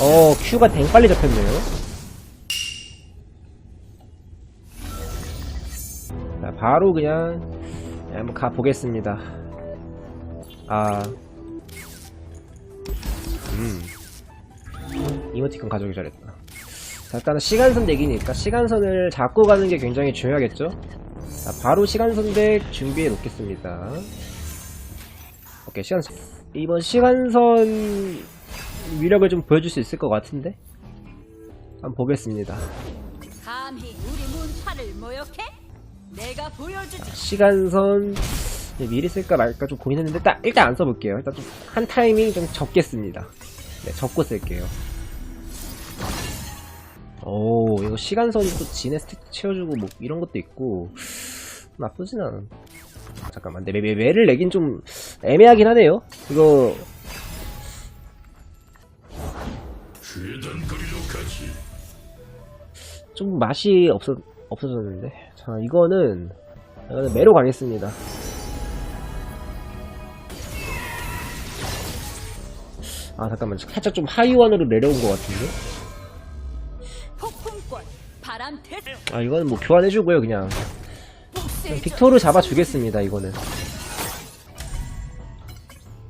어, Q가 댕 빨리 잡혔네요. 자, 바로 그냥 네, 한번 가보겠습니다. 아. 음. 이모티콘 가져오기 잘했다. 자, 일단은 시간선 대기니까 시간선을 잡고 가는 게 굉장히 중요하겠죠? 자, 바로 시간선 덱 준비해 놓겠습니다. 오케이, 시간선. 이번 시간선 위력을 좀 보여줄 수 있을 것 같은데? 한번 보겠습니다. 시간선 네, 미리 쓸까 말까 좀 고민했는데 딱 일단 안 써볼게요. 일단 좀 한 타이밍 좀 적게 씁니다. 네, 적고 쓸게요. 오, 이거 시간선이 또 진의 스탯 채워주고 뭐 이런 것도 있고 나쁘진 않은. 잠깐만, 근데 매, 매를 내긴 좀 애매하긴 하네요. 이거 좀 맛이 없어 없어졌는데. 자, 이거는 이거는 매로 가겠습니다. 아 잠깐만 살짝 좀 하이원으로 내려온 것 같은데. 아 이거는 뭐 교환해주고요 그냥 그냥 빅토르 잡아주겠습니다 이거는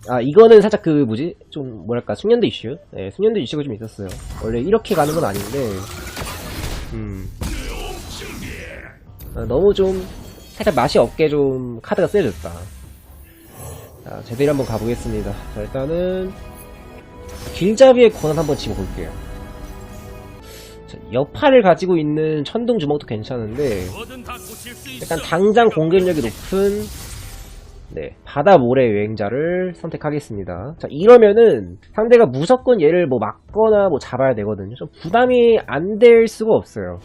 아 이거는 살짝 그 뭐지? 좀 뭐랄까 숙련도 이슈? 네 숙련도 이슈가 좀 있었어요. 원래 이렇게 가는 건 아닌데. 음. 아, 너무 좀 살짝 맛이 없게 좀 카드가 세졌다. 자 제대로 한번 가보겠습니다. 자 일단은 길잡이의 권한 한번 집어볼게요. 자, 여파를 가지고 있는 천둥 주먹도 괜찮은데. 일단 당장 공격력이 높은 네 바다 모래 여행자를 선택하겠습니다. 자 이러면은 상대가 무조건 얘를 뭐 막거나 뭐 잡아야 되거든요. 좀 부담이 안 될 수가 없어요.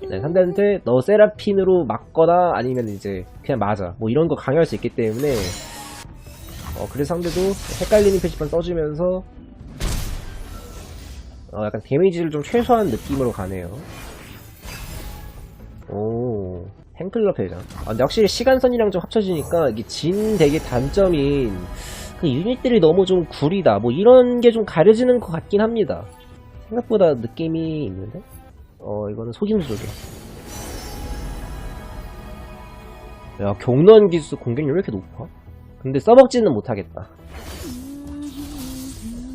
네. 네, 상대한테 너 세라핀으로 막거나 아니면 이제 그냥 맞아 뭐 이런 거 강요할 수 있기 때문에 어 그래서 상대도 헷갈리는 표지판 써주면서 어, 약간 데미지를 좀 최소화한 느낌으로 가네요. 오, 팬클럽 회장. 아, 근데 확실히 시간선이랑 좀 합쳐지니까 이게 진 덱의 단점인 그 유닛들이 너무 좀 구리다. 뭐 이런 게 좀 가려지는 것 같긴 합니다. 생각보다 느낌이 있는데? 어, 이거는 속임수적이야. 야, 경론 기수 공격력 왜 이렇게 높아? 근데 써먹지는 못하겠다.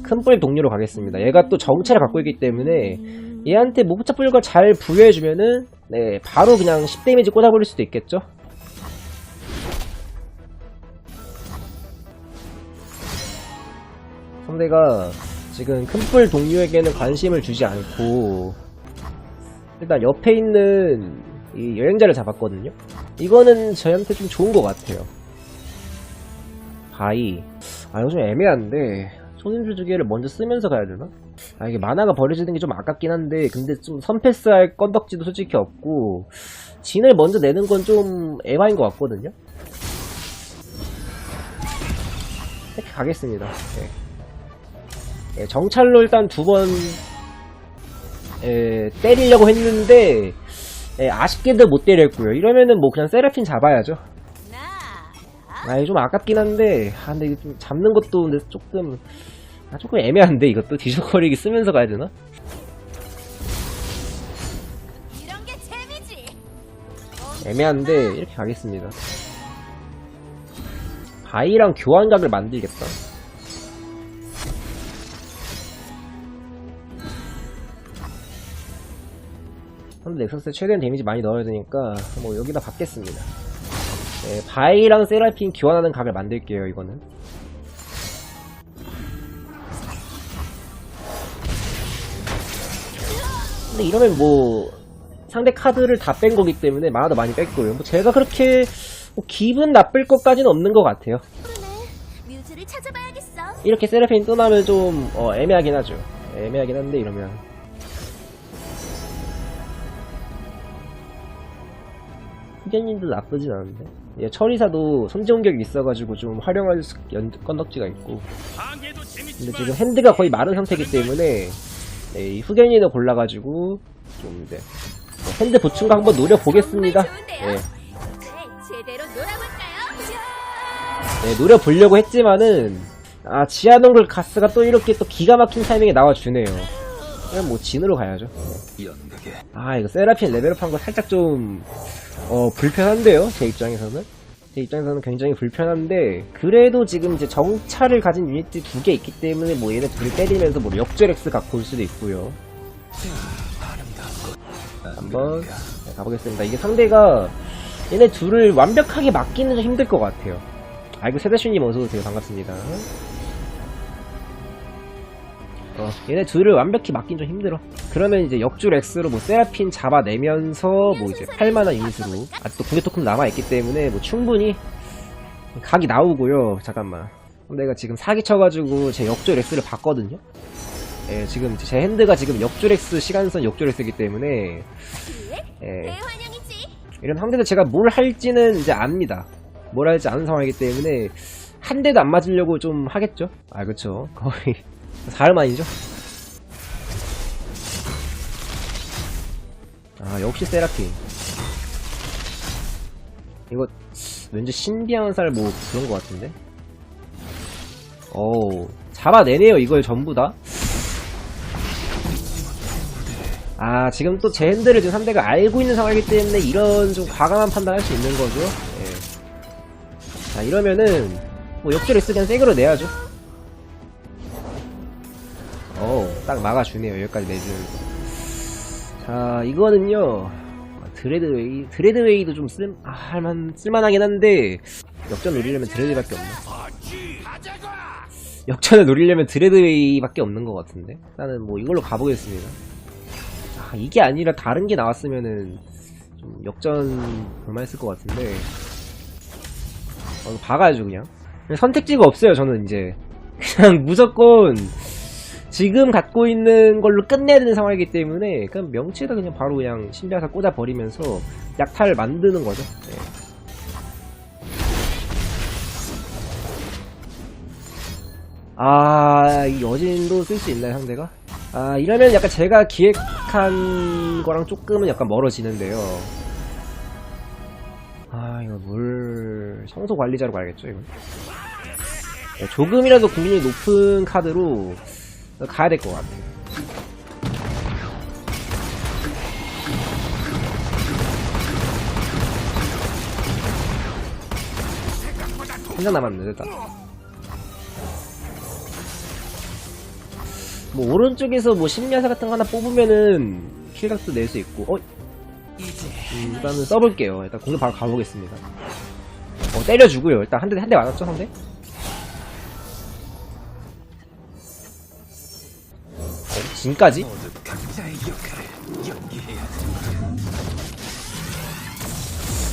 큰뿔 동료로 가겠습니다. 얘가 또 정체를 갖고 있기 때문에 얘한테 무부차 뿔과 잘 부여해주면은 네 바로 그냥 10데미지 꽂아버릴 수도 있겠죠? 상대가 지금 큰뿔 동료에게는 관심을 주지 않고 일단 옆에 있는 이 여행자를 잡았거든요? 이거는 저한테 좀 좋은 것 같아요. 바이. 아, 이거 좀 애매한데. 손님줄 두 개를 먼저 쓰면서 가야 되나? 아, 이게 만화가 버려지는 게 좀 아깝긴 한데, 근데 좀 선패스할 건덕지도 솔직히 없고, 진을 먼저 내는 건좀 에바인 것 같거든요? 이렇게 가겠습니다. 네. 네, 정찰로 일단 두 번, 에, 때리려고 했는데, 에, 아쉽게도 못 때렸고요. 이러면은 뭐 그냥 세라핀 잡아야죠. 나. 아, 이게 좀 아깝긴 한데, 아, 근데 이거 좀 잡는 것도 근데 조금, 아, 조금 애매한데, 이것도 뒤적거리기 쓰면서 가야 되나? 애매한데, 이렇게 가겠습니다. 바이랑 교환각을 만들겠다. 근데 넥서스에 최대한 데미지 많이 넣어야 되니까, 뭐, 여기다 받겠습니다. 네, 바이랑 세라핀 교환하는 각을 만들게요, 이거는. 근데 이러면 뭐 상대 카드를 다 뺀 거기 때문에 만화도 많이 뺐고요. 뭐 제가 그렇게 뭐 기분 나쁠 것까지는 없는 것 같아요. 뮤즈를 찾아봐야겠어. 이렇게 세라핀 떠나면 좀 어, 애매하긴 하죠. 애매하긴 한데 이러면 후견님도 나쁘진 않은데 예, 처리사도 선제 공격이 있어가지고 좀 활용할 수, 연, 건덕지가 있고 근데 지금 핸드가 거의 마른 상태이기 때문에 네, 이 후견인을 골라가지고 좀 이제 뭐 핸드 보충과 한번 노려보겠습니다. 네, 네? 네, 노려보려고 했지만은 아 지하동굴 가스가 또 이렇게 또 기가 막힌 타이밍에 나와주네요. 그냥 뭐 진으로 가야죠. 아 이거 세라핀 레벨업한 거 살짝 좀 어, 불편한데요? 제 입장에서는 제 입장에서는 굉장히 불편한데 그래도 지금 이제 정찰을 가진 유닛이 두 개 있기 때문에 뭐 얘네 둘이 때리면서 뭐 역절엑스 갖고 올 수도 있고요. 한번 네, 가보겠습니다. 이게 상대가 얘네 둘을 완벽하게 막기는 좀 힘들 것 같아요. 아이고 세대슈님 어서오세요. 반갑습니다 어, 얘네 둘을 완벽히 막긴 좀 힘들어. 그러면 이제 역줄 X로 뭐 세라핀 잡아내면서 뭐 이제 8만원 유닛으로 아직도 공격 토큰 남아있기 때문에 뭐 충분히 각이 나오고요. 잠깐만. 내가 지금 사기 쳐가지고 제 역줄 X를 봤거든요. 예, 지금 제 핸드가 지금 역줄 X 시간선 역줄 X이기 때문에 예. 이런 상대도 제가 뭘 할지는 이제 압니다. 뭘 할지 아는 상황이기 때문에 한 대도 안 맞으려고 좀 하겠죠. 아 그쵸. 거의 사흘 만이죠. 아 역시 세라핀. 이거 왠지 신비한 살 뭐 그런 것 같은데. 어우 잡아내네요 이걸 전부 다. 아, 지금 또 제 핸들을 지금 상대가 알고 있는 상황이기 때문에 이런 좀 과감한 판단할 수 있는 거죠. 예. 자, 이러면은, 뭐 역전 X 그냥 생으로 내야죠. 어우, 딱 막아주네요. 여기까지 내주는. 자, 이거는요, 드레드웨이, 드레드웨이도 좀 쓸, 아, 할만, 쓸만하긴 한데, 역전 노리려면 드레드밖에 없네. 역전을 노리려면 드레드웨이밖에 없는 것 같은데. 일단은 뭐 이걸로 가보겠습니다. 아, 이게 아니라 다른 게 나왔으면은 좀 역전 볼만 했을 것 같은데 어, 박아야죠 그냥 선택지가 없어요 저는 이제 그냥 무조건 지금 갖고 있는 걸로 끝내야 되는 상황이기 때문에 그냥 명치에다 그냥 바로 그냥 신비하사 꽂아 버리면서 약탈을 만드는 거죠 네. 아, 이 여진도 쓸 수 있나요, 상대가? 아, 이러면 약간 제가 기획한 거랑 조금은 약간 멀어지는데요. 아, 이거 물, 청소 관리자로 가야겠죠, 이거. 네, 조금이라도 국민이 높은 카드로 가야 될 것 같아요. 한장 남았네, 됐다. 뭐 오른쪽에서 뭐 심리하사 같은 거 하나 뽑으면은 킬각도 낼 수 있고 어? 음, 일단은 써볼게요 일단 공격 바로 가보겠습니다 어 때려주고요 일단 한 대 한 대 맞았죠 상대? 진까지?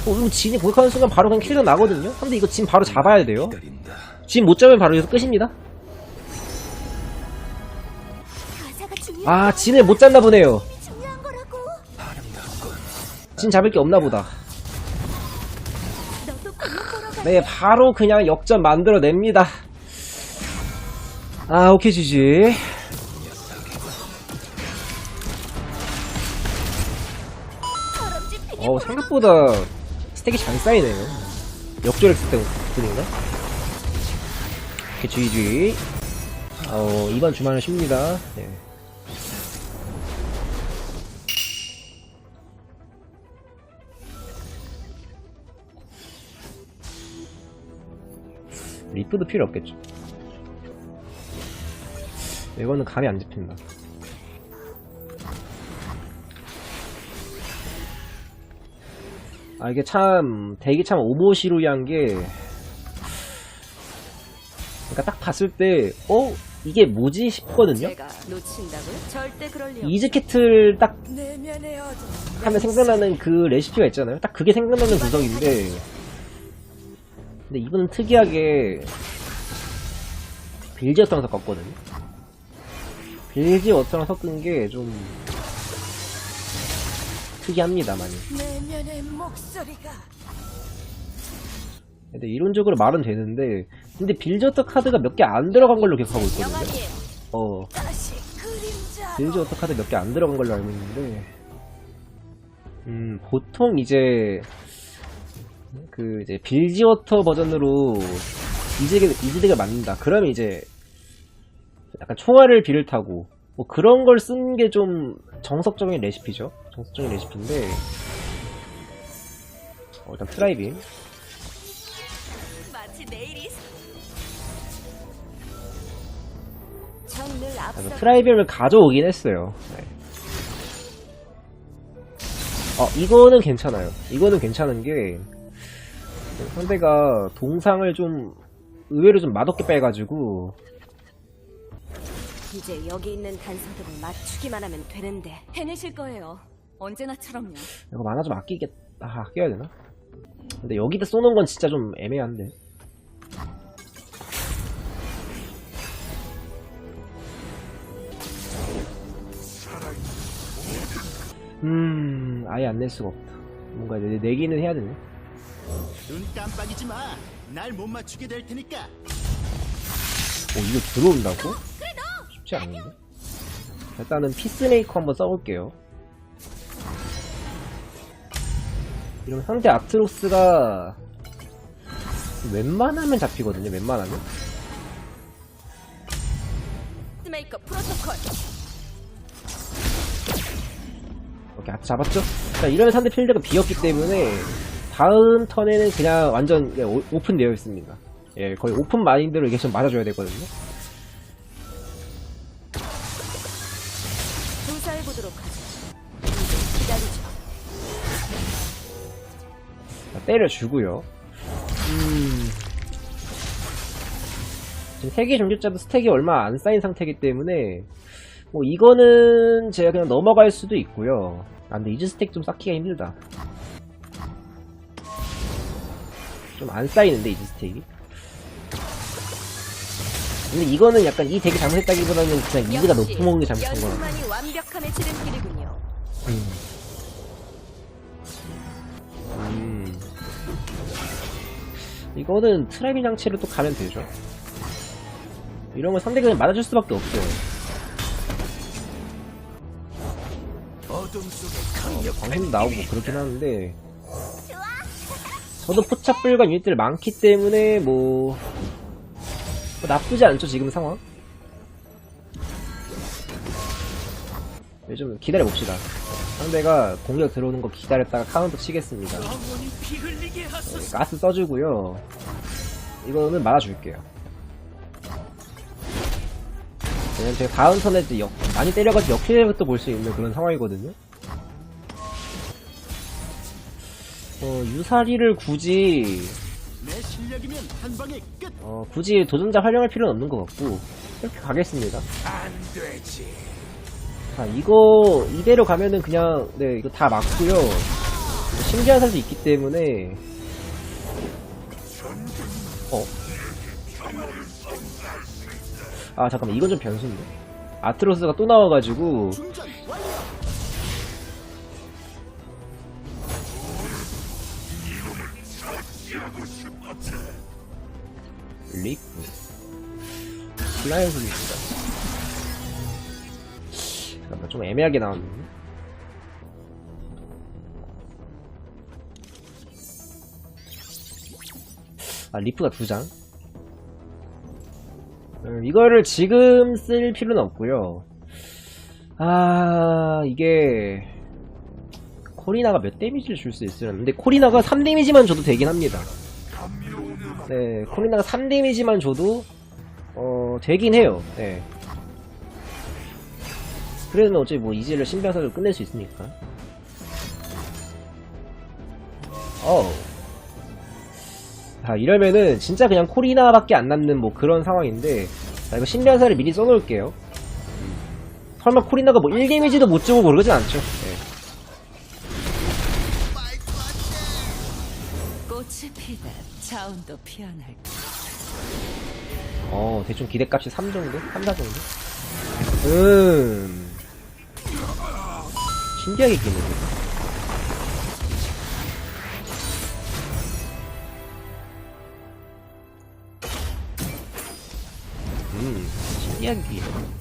어 이거 진이 공격하는 순간 바로 그냥 킬각 나거든요? 근데 이거 진 바로 잡아야 돼요. 진 못 잡으면 바로 여기서 끝입니다 아 진을 못 잡나 보네요. 진 잡을 게 없나 보다. 네, 바로 그냥 역전 만들어냅니다. 아, 오케이, 지지. 생각보다 스택이 잘 쌓이네요. 역전 했을 때뿐인가? 오케이, GG. 어, 이번 주말은 쉽니다. 네. 리프도 필요 없겠죠. 이거는 감이 안 잡힌다. 아 이게 참 되게 참 오보시루이한 게 그러니까 딱 봤을 때 어? 이게 뭐지 싶거든요. 이즈캐틀 딱. 하면 생각나는 그 레시피가 있잖아요 딱 그게 생각나는 구성인데 근데 이분은 특이하게 빌지어터랑 섞었거든요 빌지어터랑 섞은 게 좀 특이합니다 많이 내면의 목소리가. 근데 이론적으로 말은 되는데 근데 빌저터 카드가 몇 개 안 들어간 걸로 기억하고 있거든요. 어. 빌저터 카드 몇 개 안 들어간 걸로 알고 있는데 음 보통 이제 그 이제 빌지워터 버전으로 이즈가 맞는다. 그러면 이제 약간 총알을 비를 타고 뭐 그런 걸 쓰는 게좀 정석적인 레시피죠. 정석적인 레시피인데 어, 일단 앞서 프라이빙을 가져오긴 했어요. 네. 어 이거는 괜찮아요. 이거는 괜찮은 게 상대가 동상을 좀 의외로 좀 맛없게 빼가지고 이제 여기 있는 단서들을 맞추기만 하면 되는데 해내실 거예요. 언제나처럼요. 이거 만화 좀 아끼겠 아 아껴야 되나? 근데 여기다 쏘는 건 진짜 좀 애매한데. 음 아예 안 낼 수가 없다. 뭔가 내, 내기는 해야 되네. 눈 깜빡이지 마. 날 못 맞추게 될 테니까. 오 이거 들어온다고? 쉽지 않은데? 일단은 피스메이커 한번 써볼게요. 이러면 상대 아트로스가 웬만하면 잡히거든요. 웬만하면. 메이커 프로토콜. 이렇게 아트 잡았죠? 자 이러면 상대 필드가 비었기 때문에 다음 턴에는 그냥 완전 예, 오- 오픈되어 있습니다. 예, 거의 오픈 마인드로 이게 좀 맞아줘야 되거든요. 보도록 하죠. 이제 기다리죠. 자, 때려주고요. 음. 지금 세개 종교자도 스택이 얼마 안 쌓인 상태이기 때문에 뭐 이거는 제가 그냥 넘어갈 수도 있고요. 아 근데 이즈 스택 좀 쌓기가 힘들다. 좀 안 쌓이는데 이즈 스택이. 근데 이거는 약간 이 덱이 잘못했다기보다는 그냥 역시 높은 먹는 게 잘못한 거라. 연수만이 완벽함의 지름길이군요. 음. 이거는 트라이빙 장치로 또 가면 되죠. 이런 건 상대가 그냥 맞아줄 수밖에 없어요. 어둠 속에 방송도 나오고 뭐 그렇긴 하는데. 저도 포착불과 유닛들 많기 때문에 뭐, 뭐 나쁘지 않죠 지금 상황. 네, 좀 기다려 봅시다. 상대가 공격 들어오는 거 기다렸다가 카운터 치겠습니다. 네, 가스 써주고요. 이거는 막아줄게요. 왜냐면 제가 다음 이제 역, 많이 때려가지고 역회부터 볼 수 있는 그런 상황이거든요. 어, 유사리를 굳이, 내 실력이면 한 방에 끝. 어, 굳이 도전자 활용할 필요는 없는 것 같고, 이렇게 가겠습니다. 안 되지. 자, 이거, 이대로 가면은 그냥, 네, 이거 다 맞고요. 신기한 살도 있기 때문에, 어? 아, 잠깐만, 이건 좀 변수인데. 아트로스가 또 나와가지고, 리프. 슬라임 소리입니다. 잠깐만, 좀 애매하게 나왔네. 아, 리프가 두 장. 음, 이거를 지금 쓸 필요는 없고요. 아, 이게 코리나가 몇 데미지를 줄 수 있으려나? 근데 코리나가 3 데미지만 줘도 되긴 합니다. 네, 코리나가 3 데미지만 줘도 어 되긴 해요. 네. 그러면 어차피 뭐 이지를 신변사를 끝낼 수 있으니까. 어우. 자, 이러면은 진짜 그냥 코리나밖에 안 남는 뭐 그런 상황인데 자, 이거 신변사를 미리 써놓을게요. 설마 코리나가 뭐 1데미지도 못 주고 그러진 않죠. 네. 꽃이 피다 자운도 피어날 어, 대충 기대값이 3 정도? 3, 4 정도? 음. 신기하게 끼네. 음, 신기하게 끼네.